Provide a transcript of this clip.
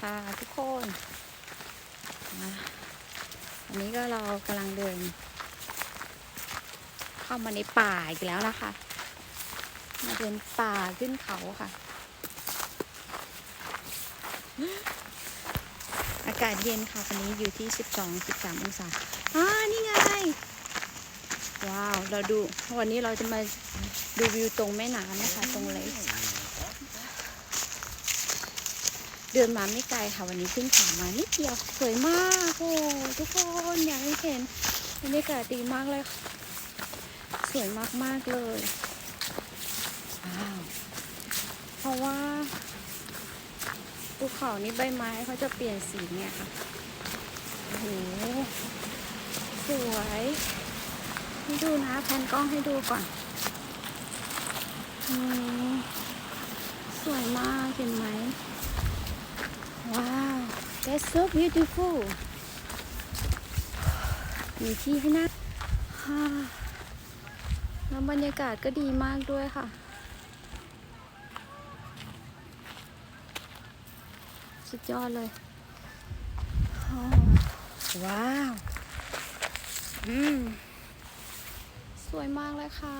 ค่ะทุกคนมาวันนี้ก็เรากำลังเดิน เข้ามาในป่าอีกแล้วนะคะ มาเดินป่าขึ้นเขาค่ะ อากาศเย็นค่ะวันนี้อยู่ที่ 12 13 องศาอ่านี่ไง ว้าว เราดู วันนี้เราจะมาดูวิวตรงแม่น้ำนะคะ ตรงเลค เดินมาไม่ไกลค่ะวันนี้ขึ้นเขามานิดเดียวสวยมากโอ้ทุกคนอยากให้เห็นบรรยากาศดีมากเลย สวยมากๆเลยว้าวเพราะว่าภูเขานี่ใบไม้เขาจะเปลี่ยนสีเนี่ยค่ะโอ้โหสวยให้ดูนะแพนกล้องให้ดูก่อนอืมสวยมากเห็นไหม ว้าว that's so beautiful มีที่ให้นั่งฮ่าแล้วบรรยากาศก็ดีมากด้วยค่ะ สุดยอดเลย ว้าว อืม สวยมากเลยค่ะ